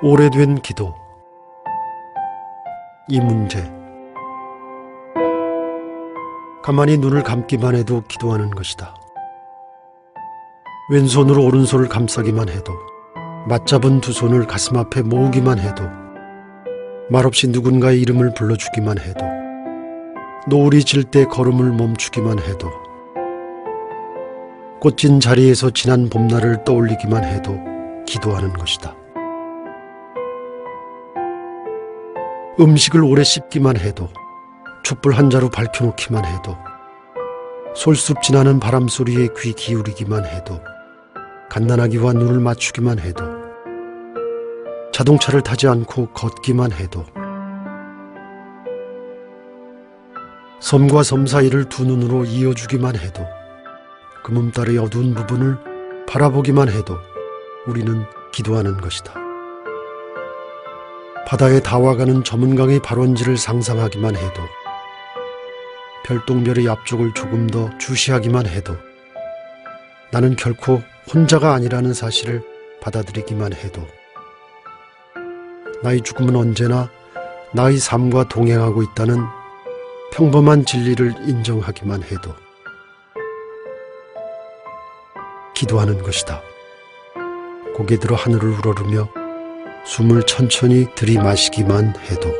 오래된 기도. 이 문제. 가만히 눈을 감기만 해도 기도하는 것이다. 왼손으로 오른손을 감싸기만 해도, 맞잡은 두 손을 가슴 앞에 모으기만 해도, 말없이 누군가의 이름을 불러주기만 해도, 노을이 질 때 걸음을 멈추기만 해도, 꽃진 자리에서 지난 봄날을 떠올리기만 해도 기도하는 것이다. 음식을 오래 씹기만 해도 촛불 한 자루 밝혀놓기만 해도 솔솔 지나는 바람 소리에 귀 기울이기만 해도 갓난아기와 눈을 맞추기만 해도 자동차를 타지 않고 걷기만 해도 섬과 섬 사이를 두 눈으로 이어주기만 해도 금음달의 어두운 부분을 바라보기만 해도 우리는 기도하는 것이다. 바다에 다와가는 저문강의 발원지를 상상하기만 해도 별똥별의 앞쪽을 조금 더 주시하기만 해도 나는 결코 혼자가 아니라는 사실을 받아들이기만 해도 나의 죽음은 언제나 나의 삶과 동행하고 있다는 평범한 진리를 인정하기만 해도 기도하는 것이다. 고개 들어 하늘을 우러르며 숨을 천천히 들이마시기만 해도